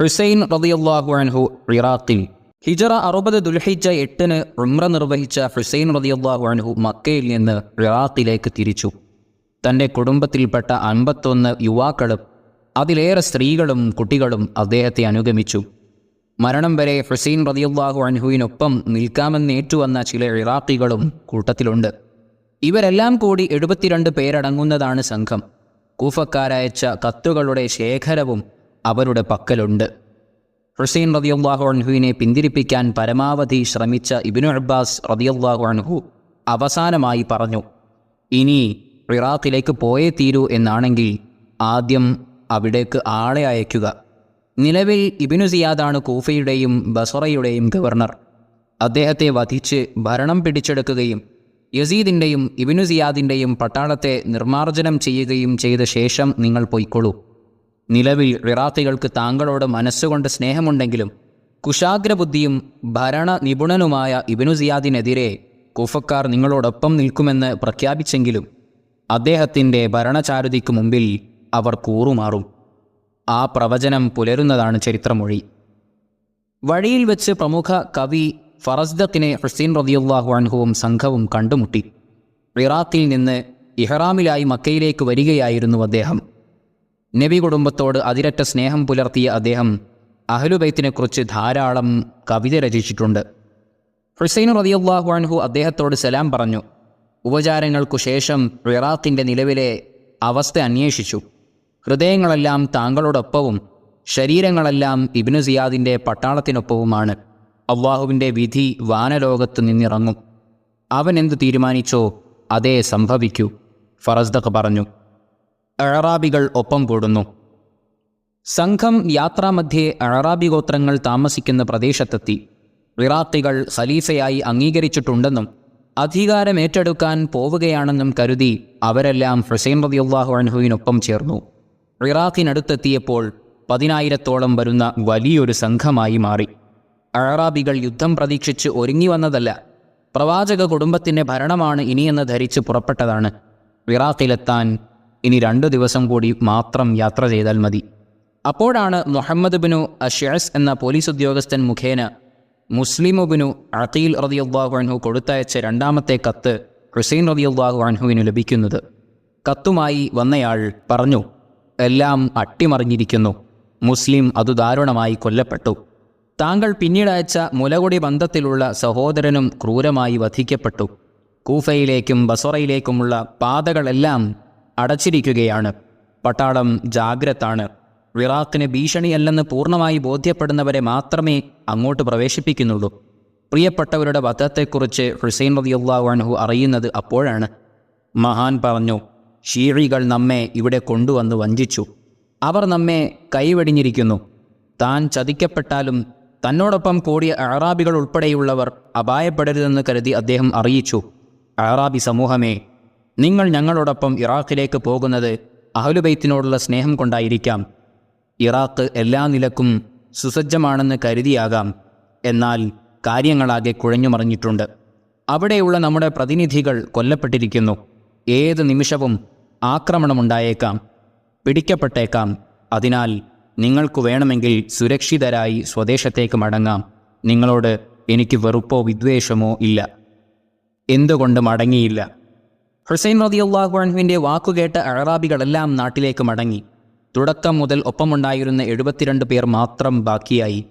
ഹുസൈൻ റതിയല്ലാഹു അൻഹു ഇറാഖിൽ. ഹിജറ അറുപത് ദുൽഹിജ എട്ടിന് ഉംറ നിർവഹിച്ച ഹുസൈൻ റതിയല്ലാഹു അൻഹു മക്കയിൽ നിന്ന് ഇറാഖിലേക്ക് തിരിച്ചു. തന്റെ കുടുംബത്തിൽപ്പെട്ട അൻപത്തൊന്ന് യുവാക്കളും അതിലേറെ സ്ത്രീകളും കുട്ടികളും അദ്ദേഹത്തെ അനുഗമിച്ചു. മരണം വരെ ഹുസൈൻ റതിയുള്ളാഹു അൻഹുവിനൊപ്പം നിൽക്കാമെന്ന് ഏറ്റുവന്ന ചില ഇറാഖികളും കൂട്ടത്തിലുണ്ട്. ഇവരെല്ലാം കൂടി എഴുപത്തിരണ്ട് പേരടങ്ങുന്നതാണ് സംഘം. കൂഫക്കാരയച്ച കത്തുകളുടെ ശേഖരവും അവരുടെ പക്കലുണ്ട്. ഹുസൈൻ റതിയുള്ളാഹു അൻഹുവിനെ പിന്തിരിപ്പിക്കാൻ പരമാവധി ശ്രമിച്ച ഇബിനു അബ്ബാസ് റതിയുള്ളാഹു അൻഹു അവസാനമായി പറഞ്ഞു ഇനി ഇറാഖിലേക്ക് പോയേ തീരൂ എന്നാണെങ്കിൽ ആദ്യം അവിടേക്ക് ആളെ അയക്കുക. നിലവിൽ ഇബിനു സിയാദാണ് കൂഫയുടെയും ബസറയുടെയും ഗവർണർ. അദ്ദേഹത്തെ വധിച്ച് ഭരണം പിടിച്ചെടുക്കുകയും യസീദിന്റെയും ഇബിനു സിയാദിന്റെയും പട്ടാളത്തെ നിർമ്മാർജനം ചെയ്യുകയും ചെയ്ത ശേഷം നിങ്ങൾ പൊയ്ക്കൊള്ളൂ. നിലവിൽ റിറാത്തികൾക്ക് താങ്കളോട് മനസ്സുകൊണ്ട് സ്നേഹമുണ്ടെങ്കിലും കുശാഗ്രബുദ്ധിയും ഭരണ നിപുണനുമായ ഇബിനു സിയാദിനെതിരെ കുഫക്കാർ നിങ്ങളോടൊപ്പം നിൽക്കുമെന്ന് പ്രഖ്യാപിച്ചെങ്കിലും അദ്ദേഹത്തിന്റെ ഭരണചാരുതിക്ക് മുമ്പിൽ അവർ കൂറുമാറും. ആ പ്രവചനം പുലരുന്നതാണ് ചരിത്രമൊഴി. വഴിയിൽ വെച്ച് പ്രമുഖ കവി ഫറസ്ദത്തിനെ ഹുസൈൻ റതിയുല്ലാഹു അൻഹുവും സംഘവും കണ്ടുമുട്ടി. റിറാത്തിൽ നിന്ന് ഇഹ്റാമിലായി മക്കയിലേക്ക് വരികയായിരുന്നു അദ്ദേഹം. നബി കുടുംബത്തോട് അതിരറ്റ സ്നേഹം പുലർത്തിയ അദ്ദേഹം അഹലുബൈത്തിനെക്കുറിച്ച് ധാരാളം കവിത രചിച്ചിട്ടുണ്ട്. ഹുസൈൻ റതിയുള്ളാഹു അൻഹു അദ്ദേഹത്തോട് സലാം പറഞ്ഞു. ഉപചാരങ്ങൾക്കു ശേഷം റിറാത്തിന്റെ നിലവിലെ അവസ്ഥ അന്വേഷിച്ചു. ഹൃദയങ്ങളെല്ലാം താങ്കളോടൊപ്പവും ശരീരങ്ങളെല്ലാം ഇബ്നു സിയാദിന്റെ പട്ടാളത്തിനൊപ്പവുമാണ്. അള്ളാഹുവിന്റെ വിധി വാനലോകത്ത് നിന്നിറങ്ങും. അവൻ എന്തു തീരുമാനിച്ചോ അതേ സംഭവിക്കൂ ഫറസ്ദഖ് പറഞ്ഞു. അഴറാബികൾ ഒപ്പം കൂടുന്നു. സംഘം യാത്രാമധ്യേ അഴറാബി ഗോത്രങ്ങൾ താമസിക്കുന്ന പ്രദേശത്തെത്തി. വിറാത്തികൾ ഖലീഫയായി അംഗീകരിച്ചിട്ടുണ്ടെന്നും അധികാരമേറ്റെടുക്കാൻ പോവുകയാണെന്നും കരുതി അവരെല്ലാം ഹുസൈൻ റതിയുള്ളാഹു അൻഹുവിനൊപ്പം ചേർന്നു. ഇറാഖിനടുത്തെത്തിയപ്പോൾ പതിനായിരത്തോളം വരുന്ന വലിയൊരു സംഘമായി മാറി. അഴറാബികൾ യുദ്ധം പ്രതീക്ഷിച്ച് ഒരുങ്ങി വന്നതല്ല പ്രവാചക കുടുംബത്തിന്റെ ഭരണമാണ് ഇനിയെന്ന് ധരിച്ച് പുറപ്പെട്ടതാണ്. ഇറാഖിലെത്താൻ ഇനി രണ്ടു ദിവസം കൂടി മാത്രം യാത്ര ചെയ്താൽ മതി. അപ്പോഴാണ് മുഹമ്മദ് ബിനു അഷസ് എന്ന പോലീസ് ഉദ്യോഗസ്ഥൻ മുഖേന മുസ്ലിമുബിനു അഖീൽ റതിയുള്ളാഹു അൻഹു കൊടുത്തയച്ച രണ്ടാമത്തെ കത്ത് ഹുസൈൻ റതിയുള്ളാഹു അൻഹുവിന് ലഭിക്കുന്നത്. കത്തുമായി വന്നയാൾ പറഞ്ഞു എല്ലാം അട്ടിമറിഞ്ഞിരിക്കുന്നു. മുസ്ലിം അതു ദാരുണമായി കൊല്ലപ്പെട്ടു. താങ്കൾ പിന്നീട് അയച്ച മുലകൊടി ബന്ധത്തിലുള്ള സഹോദരനും ക്രൂരമായി വധിക്കപ്പെട്ടു. കൂഫയിലേക്കും ബസോറയിലേക്കുമുള്ള പാതകളെല്ലാം അടച്ചിരിക്കുകയാണ്. പട്ടാളം ജാഗ്രതാണ് ഇറാഖിന് ഭീഷണിയല്ലെന്ന് പൂർണമായി ബോധ്യപ്പെടുന്നവരെ മാത്രമേ അങ്ങോട്ട് പ്രവേശിപ്പിക്കുന്നുള്ളൂ. പ്രിയപ്പെട്ടവരുടെ വധത്തെക്കുറിച്ച് ഹുസൈൻ റബിയുള്ളാഹു അറിയുന്നത് അപ്പോഴാണ്. മഹാൻ പറഞ്ഞു ഷീഴികൾ നമ്മെ ഇവിടെ കൊണ്ടുവന്ന് വഞ്ചിച്ചു. അവർ നമ്മെ കൈവെടിഞ്ഞിരിക്കുന്നു. താൻ ചതിക്കപ്പെട്ടാലും തന്നോടൊപ്പം കൂടിയ അറാബികൾ ഉൾപ്പെടെയുള്ളവർ അപായപ്പെടരുതെന്ന് കരുതി അദ്ദേഹം അറിയിച്ചു. അറാബി സമൂഹമേ നിങ്ങൾ ഞങ്ങളോടൊപ്പം ഇറാഖിലേക്ക് പോകുന്നത് അഹലുബൈത്തിനോടുള്ള സ്നേഹം കൊണ്ടായിരിക്കാം. ഇറാഖ് എല്ലാ നിലക്കും സുസജ്ജമാണെന്ന് കരുതിയാകാം. എന്നാൽ കാര്യങ്ങളാകെ കുഴഞ്ഞു മറിഞ്ഞിട്ടുണ്ട് അവിടെയുള്ള നമ്മുടെ പ്രതിനിധികൾ കൊല്ലപ്പെട്ടിരിക്കുന്നു. ഏത് നിമിഷവും ആക്രമണമുണ്ടായേക്കാം. പിടിക്കപ്പെട്ടേക്കാം. അതിനാൽ നിങ്ങൾക്ക് വേണമെങ്കിൽ സുരക്ഷിതരായി സ്വദേശത്തേക്ക് മടങ്ങാം. നിങ്ങളോട് എനിക്ക് വെറുപ്പോ വിദ്വേഷമോ ഇല്ല. എന്തുകൊണ്ട് മടങ്ങിയില്ല? ഹുസൈൻ റതിയുള്ളാഹു അള്ളാഹുഹുവിന്റെ വാക്കുകേട്ട അഴറാബികളെല്ലാം നാട്ടിലേക്ക് മടങ്ങി. തുടക്കം മുതൽ ഒപ്പമുണ്ടായിരുന്ന എഴുപത്തിരണ്ട് പേർ മാത്രം ബാക്കിയായി.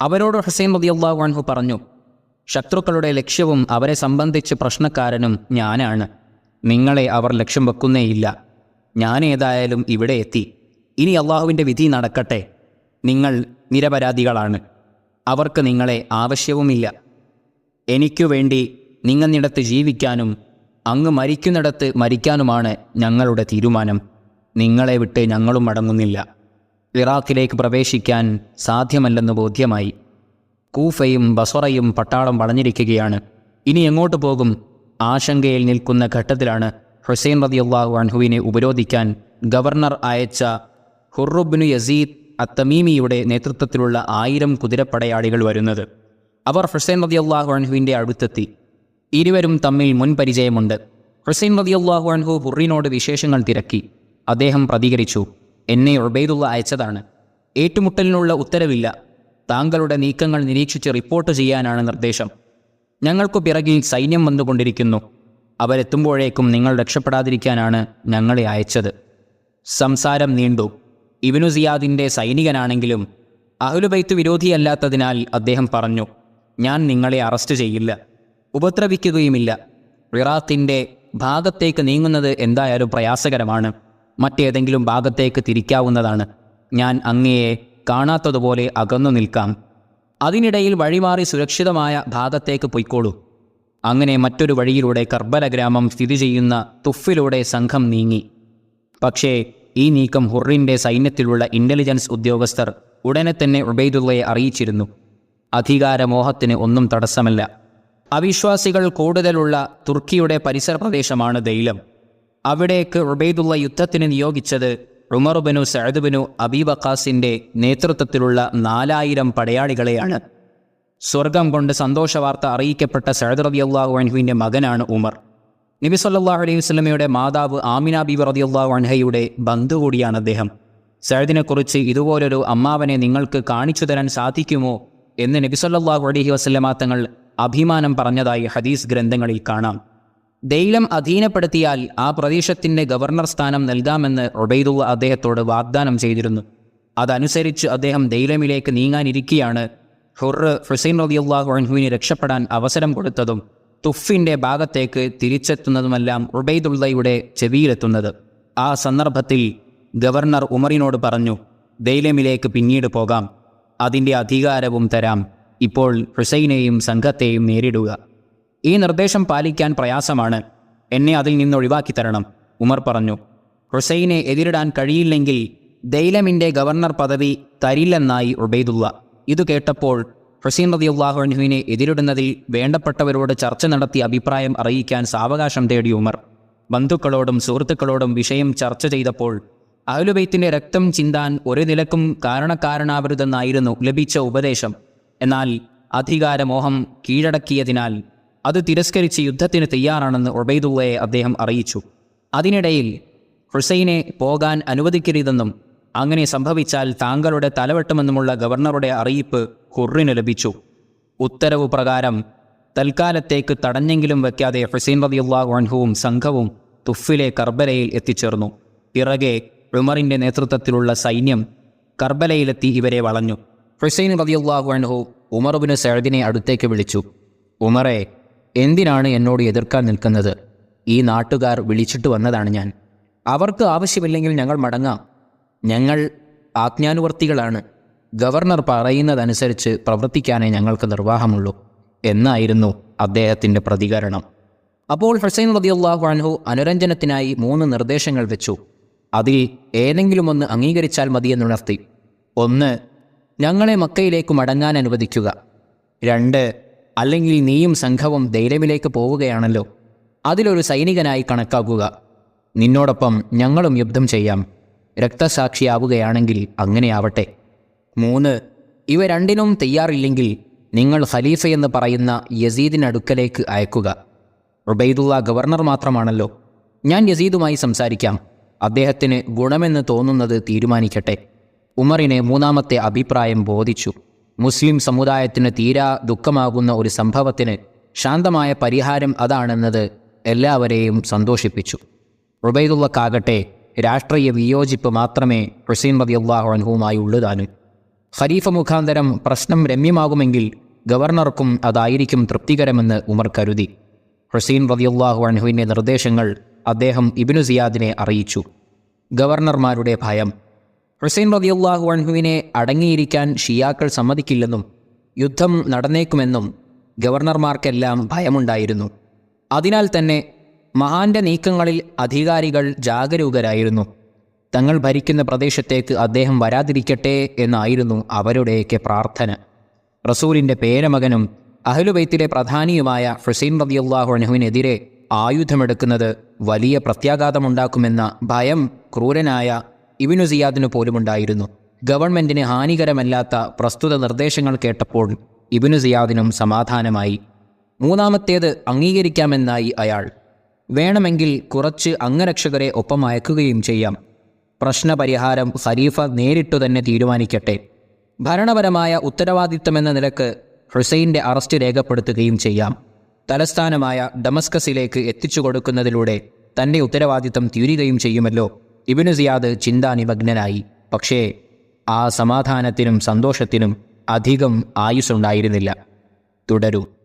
അവരോട് ഹുസൈൻ റതിയുള്ളാഹു അൻഹു പറഞ്ഞു ശത്രുക്കളുടെ ലക്ഷ്യവും അവരെ സംബന്ധിച്ച് പ്രശ്നക്കാരനും ഞാനാണ്. നിങ്ങളെ അവർ ലക്ഷ്യം വെക്കുന്നേയില്ല. ഞാനേതായാലും ഇവിടെ എത്തി. ഇനി അള്ളാഹുവിന്റെ വിധി നടക്കട്ടെ. നിങ്ങൾ നിരപരാധികളാണ്. അവർക്ക് നിങ്ങളെ ആവശ്യവുമില്ല. എനിക്കു വേണ്ടി നിങ്ങളിടത്ത് ജീവിക്കാനും അങ്ങ് മരിക്കുന്നിടത്ത് മരിക്കാനുമാണ് ഞങ്ങളുടെ തീരുമാനം. നിങ്ങളെ വിട്ട് ഞങ്ങളും മടങ്ങുന്നില്ല. ഇറാഖിലേക്ക് പ്രവേശിക്കാൻ സാധ്യമല്ലെന്ന് ബോധ്യമായി. കൂഫയും ബസറയും പട്ടാളം വളഞ്ഞിരിക്കുകയാണ്. ഇനി എങ്ങോട്ട് പോകും? ആശങ്കയിൽ നിൽക്കുന്ന ഘട്ടത്തിലാണ് ഹുസൈൻ റതിയുള്ളാഹു അൻഹുവിനെ ഉപരോധിക്കാൻ ഗവർണർ അയച്ച ഹുറുബിനു യസീദ് അത്തമീമിയുടെ നേതൃത്വത്തിലുള്ള ആയിരം കുതിരപ്പടയാളികൾ വരുന്നത്. അവർ ഹുസൈൻ റതിയുള്ളാഹു അൻഹുവിന്റെ അടുത്തെത്തി. ഇരുവരും തമ്മിൽ മുൻപരിചയമുണ്ട്. ഹുസൈൻ റതിയുള്ളാഹു അൻഹു ഹുറിനോട് വിശേഷങ്ങൾ തിരക്കി. അദ്ദേഹം പ്രതികരിച്ചു. എന്നെ ഉബൈദുള്ള അയച്ചതാണ്. ഏറ്റുമുട്ടലിനുള്ള ഉത്തരവില്ല. താങ്കളുടെ നീക്കങ്ങൾ നിരീക്ഷിച്ച് റിപ്പോർട്ട് ചെയ്യാനാണ് നിർദ്ദേശം. ഞങ്ങൾക്കു പിറകിൽ സൈന്യം വന്നുകൊണ്ടിരിക്കുന്നു. അവരെത്തുമ്പോഴേക്കും നിങ്ങൾ രക്ഷപ്പെടാതിരിക്കാനാണ് ഞങ്ങളെ അയച്ചത്. സംസാരം നീണ്ടു. ഇബിനു സിയാദിന്റെ സൈനികനാണെങ്കിലും അഹുലുബൈത്ത് വിരോധിയല്ലാത്തതിനാൽ അദ്ദേഹം പറഞ്ഞു ഞാൻ നിങ്ങളെ അറസ്റ്റ് ചെയ്യില്ല. ഉപദ്രവിക്കുകയുമില്ല. ഇറാഖിന്റെ ഭാഗത്തേക്ക് നീങ്ങുന്നത് എന്തായാലും പ്രയാസകരമാണ്. മറ്റേതെങ്കിലും ഭാഗത്തേക്ക് തിരിക്കാവുന്നതാണ്. ഞാൻ അങ്ങയെ കാണാത്തതുപോലെ അകന്നു നിൽക്കാം. അതിനിടയിൽ വഴിമാറി സുരക്ഷിതമായ ഭാഗത്തേക്ക് പൊയ്ക്കോളൂ. അങ്ങനെ മറ്റൊരു വഴിയിലൂടെ കർബല ഗ്രാമം സ്ഥിതി ചെയ്യുന്ന തുഫിലൂടെ സംഘം നീങ്ങി. പക്ഷേ ഈ നീക്കം ഹുറിന്റെ സൈന്യത്തിലുള്ള ഇന്റലിജൻസ് ഉദ്യോഗസ്ഥർ ഉടനെ തന്നെ ഉബൈദുള്ളയെ അറിയിച്ചിരുന്നു. അധികാരമോഹത്തിന് ഒന്നും തടസ്സമല്ല. അവിശ്വാസികൾ കൂടുതലുള്ള തുർക്കിയുടെ പരിസര പ്രദേശമാണ് ദൈലം. അവിടേക്ക് റുബൈദുള്ള യുദ്ധത്തിന് നിയോഗിച്ചത് ഉമറുബനു സഅദുബനു അബീബക്കാസിന്റെ നേതൃത്വത്തിലുള്ള നാലായിരം പടയാളികളെയാണ്. സ്വർഗം കൊണ്ട് സന്തോഷവാർത്ത അറിയിക്കപ്പെട്ട സഅദ് അള്ളാഹു അൻഹുവിന്റെ മകനാണ് ഉമർ. നബി സല്ലല്ലാഹു അലൈഹി വസ്ലമയുടെ മാതാവ് ആമിന ബി റബി അള്ളാഹു അൻഹയുടെ ബന്ധു കൂടിയാണ് അദ്ദേഹം. സഅദിനെക്കുറിച്ച് ഇതുപോലൊരു അമ്മാവനെ നിങ്ങൾക്ക് കാണിച്ചു തരാൻ സാധിക്കുമോ എന്ന് നബി സല്ലല്ലാഹു അലൈഹി വസല്ലമ തങ്ങൾ അഭിമാനം പറഞ്ഞതായി ഹദീസ് ഗ്രന്ഥങ്ങളിൽ കാണാം. ദൈലം അധീനപ്പെടുത്തിയാൽ ആ പ്രദേശത്തിന്റെ ഗവർണർ സ്ഥാനം നൽകാമെന്ന് ഒബൈദുള്ള അദ്ദേഹത്തോട് വാഗ്ദാനം ചെയ്തിരുന്നു. അതനുസരിച്ച് അദ്ദേഹം ദൈലമിലേക്ക് നീങ്ങാനിരിക്കെയാണ് ഹുറ് ഹുസൈൻ റളിയല്ലാഹു അൻഹുവിന് രക്ഷപ്പെടാൻ അവസരം കൊടുത്തതും തുഫിന്റെ ഭാഗത്തേക്ക് തിരിച്ചെത്തുന്നതുമെല്ലാം ഉബൈദുള്ളയുടെ ചെവിയിലെത്തുന്നത്. ആ സന്ദർഭത്തിൽ ഗവർണർ ഉമറിനോട് പറഞ്ഞു ദൈലമിലേക്ക് പിന്നീട് പോകാം. അതിന്റെ അധികാരവും തരാം. ഇപ്പോൾ ഹുസൈനെയും സംഘത്തെയും നേരിടുക. ഈ നിർദ്ദേശം പാലിക്കാൻ പ്രയാസമാണ്. എന്നെ അതിൽ നിന്ന് ഒഴിവാക്കി തരണം ഉമർ പറഞ്ഞു. ഹുസൈനെ എതിരിടാൻ കഴിയില്ലെങ്കിൽ ദൈലമിന്റെ ഗവർണർ പദവി തരില്ലെന്നായി ഉബൈദുള്ള. ഇത് കേട്ടപ്പോൾ ഹുസൈൻ റതിയുള്ളാഹു അൻഹുവിനെ എതിരിടുന്നതിൽ വേണ്ടപ്പെട്ടവരോട് ചർച്ച നടത്തി അഭിപ്രായം അറിയിക്കാൻ സാവകാശം തേടി ഉമർ. ബന്ധുക്കളോടും സുഹൃത്തുക്കളോടും വിഷയം ചർച്ച ചെയ്തപ്പോൾ അഹ്ലുബൈത്തിന്റെ രക്തം ചിന്താൻ ഒരു നിലക്കും കാരണക്കാരനാവരുതെന്നായിരുന്നു ലഭിച്ച ഉപദേശം. എന്നാൽ അധികാരമോഹം കീഴടക്കിയതിനാൽ അത് തിരസ്കരിച്ച് യുദ്ധത്തിന് തയ്യാറാണെന്ന് ഒബൈദുള്ളയെ അദ്ദേഹം അറിയിച്ചു. അതിനിടയിൽ ഹുസൈനെ പോകാൻ അനുവദിക്കരുതെന്നും അങ്ങനെ സംഭവിച്ചാൽ താങ്കളുടെ തലവെട്ടുമെന്നുമുള്ള ഗവർണറുടെ അറിയിപ്പ് ഹുറിന് ലഭിച്ചു. ഉത്തരവ് പ്രകാരം തൽക്കാലത്തേക്ക് തടഞ്ഞെങ്കിലും വയ്ക്കാതെ ഹുസൈൻ റബിയുള്ള അൻഹുവും സംഘവും തുഫിലെ കർബലയിൽ എത്തിച്ചേർന്നു. പിറകെ ഉമറിന്റെ നേതൃത്വത്തിലുള്ള സൈന്യം കർബലയിലെത്തി ഇവരെ വളഞ്ഞു. ഹുസൈൻ റതിയുള്ളാഹു അൻഹു ഉമറുബിന് സൈദിനെ അടുത്തേക്ക് വിളിച്ചു. ഉമറെ എന്തിനാണ് എന്നോട് എതിർക്കാൻ നിൽക്കുന്നത്? ഈ നാട്ടുകാർ വിളിച്ചിട്ട് വന്നതാണ് ഞാൻ. അവർക്ക് ആവശ്യമില്ലെങ്കിൽ ഞങ്ങൾ മടങ്ങാം. ഞങ്ങൾ ആജ്ഞാനുവർത്തികളാണ്. ഗവർണർ പറയുന്നതനുസരിച്ച് പ്രവർത്തിക്കാനേ ഞങ്ങൾക്ക് നിർവാഹമുള്ളൂ എന്നായിരുന്നു അദ്ദേഹത്തിന്റെ പ്രതികരണം. അപ്പോൾ ഹുസൈൻ റതിയുള്ളാഹു അൻഹു അനുരഞ്ജനത്തിനായി മൂന്ന് നിർദ്ദേശങ്ങൾ വെച്ചു. അതിൽ ഏതെങ്കിലുമൊന്ന് അംഗീകരിച്ചാൽ മതിയെന്നുണർത്തി. ഒന്ന് ഞങ്ങളെ മക്കയിലേക്ക് മടങ്ങാൻ അനുവദിക്കുക. രണ്ട് അല്ലെങ്കിൽ നീയും സംഘവും ധൈര്യമിലേക്ക് പോവുകയാണല്ലോ. അതിലൊരു സൈനികനായി കണക്കാക്കുക. നിന്നോടൊപ്പം ഞങ്ങളും യുദ്ധം ചെയ്യാം. രക്തസാക്ഷിയാവുകയാണെങ്കിൽ അങ്ങനെയാവട്ടെ. മൂന്ന് ഇവ രണ്ടിനും തയ്യാറില്ലെങ്കിൽ നിങ്ങൾ ഖലീഫയെന്ന് പറയുന്ന യസീദിനടുക്കലേക്ക് അയക്കുക. റുബൈദുള്ള ഗവർണർ മാത്രമാണല്ലോ. ഞാൻ യസീദുമായി സംസാരിക്കാം. അദ്ദേഹത്തിന് ഗുണമെന്ന് തോന്നുന്നത് തീരുമാനിക്കട്ടെ. ഉമറിനെ മൂന്നാമത്തെ അഭിപ്രായം ബോധിച്ചു. മുസ്ലിം സമുദായത്തിന് തീരാ ദുഃഖമാകുന്ന ഒരു സംഭവത്തിന് ശാന്തമായ പരിഹാരം അതാണെന്നത് എല്ലാവരെയും സന്തോഷിപ്പിച്ചു. റുബൈദുള്ളക്കാകട്ടെ രാഷ്ട്രീയ വിയോജിപ്പ് മാത്രമേ ഹുസൈൻ മതി അൻഹുവുമായി ഉള്ളുതാനും ഖലീഫ മുഖാന്തരം പ്രശ്നം രമ്യമാകുമെങ്കിൽ ഗവർണർക്കും അതായിരിക്കും തൃപ്തികരമെന്ന് ഉമർ കരുതി. ഹുസൈൻ റതിയുള്ളാഹു അൻഹുവിന്റെ നിർദ്ദേശങ്ങൾ അദ്ദേഹം ഇബിനു സിയാദിനെ അറിയിച്ചു. ഗവർണർമാരുടെ ഭയം ഹുസൈൻ റതിയുള്ളാഹു അൻഹുവിനെ അടങ്ങിയിരിക്കാൻ ഷിയാക്കൾ സമ്മതിക്കില്ലെന്നും യുദ്ധം നടന്നേക്കുമെന്നും ഗവർണർമാർക്കെല്ലാം ഭയമുണ്ടായിരുന്നു. അതിനാൽ തന്നെ മഹാന്റെ നീക്കങ്ങളിൽ അധികാരികൾ ജാഗരൂകരായിരുന്നു. തങ്ങൾ ഭരിക്കുന്ന പ്രദേശത്തേക്ക് അദ്ദേഹം വരാതിരിക്കട്ടെ എന്നായിരുന്നു അവരുടെയൊക്കെ പ്രാർത്ഥന. റസൂലിന്റെ പേരമകനും അഹലുബൈത്തിലെ പ്രധാനിയുമായ ഹുസൈൻ റതിയുള്ളാഹു അൻഹുവിനെതിരെ ആയുധമെടുക്കുന്നത് വലിയ പ്രത്യാഘാതമുണ്ടാക്കുമെന്ന ഭയം ക്രൂരനായ ഇബിനു സിയാദിനു പോലുമുണ്ടായിരുന്നു ഗവൺമെന്റിന് ഹാനികരമല്ലാത്ത പ്രസ്തുത നിർദ്ദേശങ്ങൾ കേട്ടപ്പോൾ ഇബിനു സിയാദിനും സമാധാനമായി. മൂന്നാമത്തേത് അംഗീകരിക്കാമെന്നായി അയാൾ. വേണമെങ്കിൽ കുറച്ച് അംഗരക്ഷകരെ ഒപ്പം അയക്കുകയും ചെയ്യാം. പ്രശ്നപരിഹാരം ഖലീഫ നേരിട്ടു തന്നെ തീരുമാനിക്കട്ടെ. ഭരണപരമായ ഉത്തരവാദിത്തമെന്ന നിലയ്ക്ക് ഹുസൈന്റെ അറസ്റ്റ് രേഖപ്പെടുത്തുകയും ചെയ്യാം. തലസ്ഥാനമായ ഡമസ്കസിലേക്ക് എത്തിച്ചു കൊടുക്കുന്നതിലൂടെ തന്റെ ഉത്തരവാദിത്തം തീരുകയും ചെയ്യുമല്ലോ. ഇബിനു സിയാദ് ചിന്താനിമഗ്നനായി. പക്ഷേ ആ സമാധാനത്തിനും സന്തോഷത്തിനും അധികം ആയുസ്സുണ്ടായിരുന്നില്ല. തുടരും.